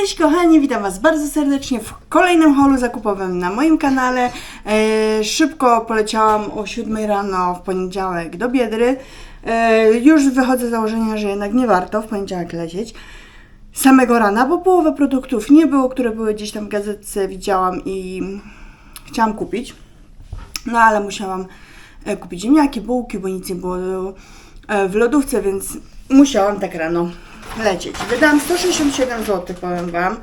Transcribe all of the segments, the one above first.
Cześć kochani, witam Was bardzo serdecznie w kolejnym holu zakupowym na moim kanale. E, szybko poleciałam o 7 rano w poniedziałek do Biedry. E, już wychodzę z założenia, że jednak nie warto w poniedziałek lecieć samego rana, bo połowę produktów nie było, które były gdzieś tam w gazetce, widziałam i chciałam kupić. No ale musiałam e, kupić ziemniaki, bułki, bo nic nie było e, w lodówce, więc musiałam tak rano lecieć. Wydałam 167 zł, powiem Wam.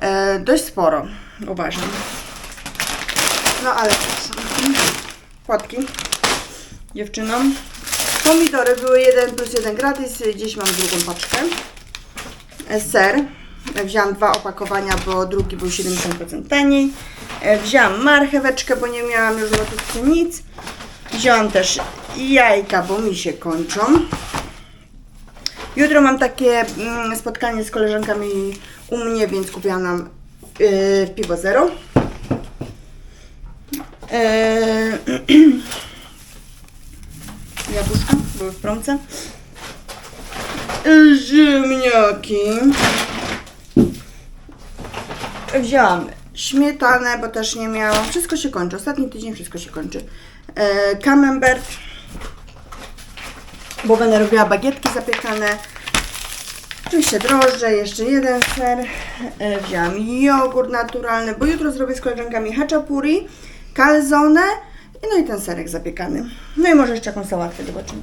E, dość sporo, uważam. No ale cóż. Płatki dziewczynom. Pomidory były 1 plus 1 gratis, gdzieś mam drugą paczkę. E, Ser. E, Wzięłam dwa opakowania, bo drugi był 70% taniej. E, Wzięłam marcheweczkę, bo nie miałam już w nic. Wzięłam też jajka, bo mi się kończą. Jutro mam takie mm, spotkanie z koleżankami u mnie, więc kupiłam nam yy, piwo zero. Yy, jabłuszka były w promce. Yy, Ziemniaki. Wzięłam śmietanę, bo też nie miałam. Wszystko się kończy. Ostatni tydzień wszystko się kończy. E, camembert, bo będę robiła bagietki zapiekane. Oczywiście drożdże, jeszcze jeden ser. E, wzięłam jogurt naturalny, bo jutro zrobię z koleżankami haczapuri, calzone i no i ten serek zapiekany. No i może jeszcze jakąś sałatkę zobaczymy.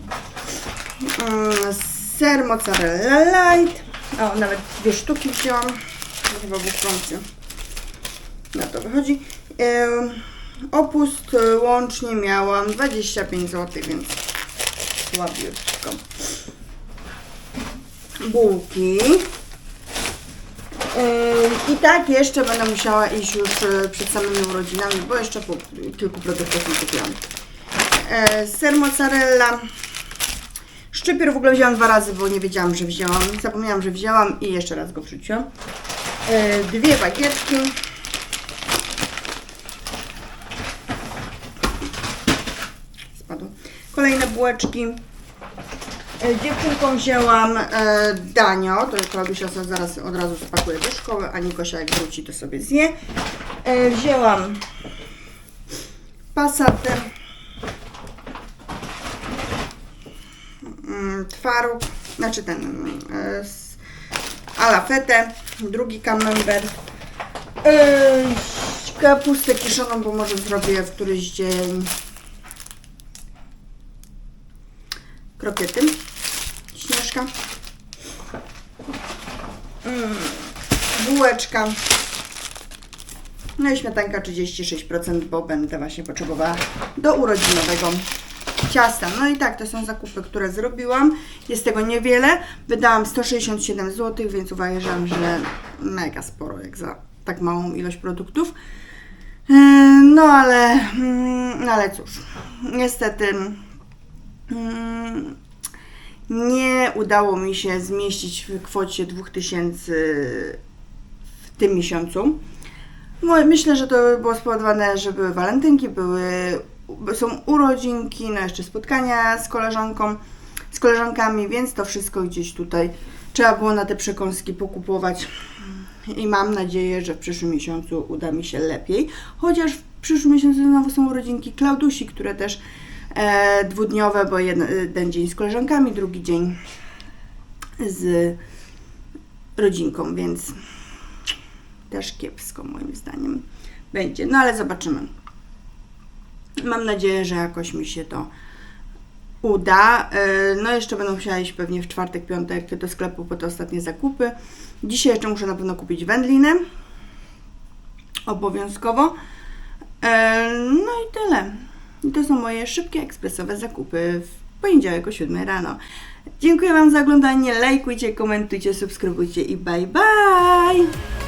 Mm, ser mozzarella light. O, nawet dwie sztuki wzięłam. To chyba w. Na to wychodzi. Opust y, łącznie miałam 25 zł, więc słabiutko. Bułki. I tak jeszcze będę musiała iść już y, przed samymi urodzinami, bo jeszcze po kilku produktów nie kupiłam. Yy, ser mozzarella. Szczypior w ogóle wzięłam dwa razy, bo nie wiedziałam, że wzięłam. Zapomniałam, że wzięłam i jeszcze raz go wrzuciłam. Yy, dwie bagietki. Kolejne bułeczki. E, Dziewczynką wzięłam e, danio, to Klaudusia sobie zaraz od razu spakuje do szkoły, a Nikosia jak wróci to sobie zje. E, wzięłam pasatę, mm, twaróg, znaczy ten mm, e, alafetę, drugi camembert, e, kapustę kiszoną, bo może zrobię w któryś dzień krokiety, śnieżka, mm, bułeczka, no i śmietanka 36%, bo będę właśnie potrzebowała do urodzinowego ciasta. No i tak, to są zakupy, które zrobiłam. Jest tego niewiele. Wydałam 167 zł, więc uważam, że mega sporo, jak za tak małą ilość produktów. Yy, No ale, mm, no ale cóż, niestety Nie udało mi się zmieścić w kwocie 2000 w tym miesiącu. No, Myślę, że to było spowodowane, że były walentynki, były, są urodzinki, no jeszcze spotkania z koleżanką, z koleżankami, więc to wszystko gdzieś tutaj trzeba było na te przekąski pokupować. I mam nadzieję, że w przyszłym miesiącu uda mi się lepiej. Chociaż w przyszłym miesiącu znowu są urodzinki Klaudusi, które też e, dwudniowe, bo jeden, jeden dzień z koleżankami, drugi dzień z rodzinką, więc też kiepsko moim zdaniem będzie. No ale zobaczymy. Mam nadzieję, że jakoś mi się to uda. E, No jeszcze będę musiała iść pewnie w czwartek, piątek do sklepu po te ostatnie zakupy. Dzisiaj jeszcze muszę na pewno kupić wędlinę. Obowiązkowo. E, No i tyle. I to są moje szybkie, ekspresowe zakupy w poniedziałek o 7 rano. Dziękuję Wam za oglądanie. Lajkujcie, komentujcie, subskrybujcie i bye bye!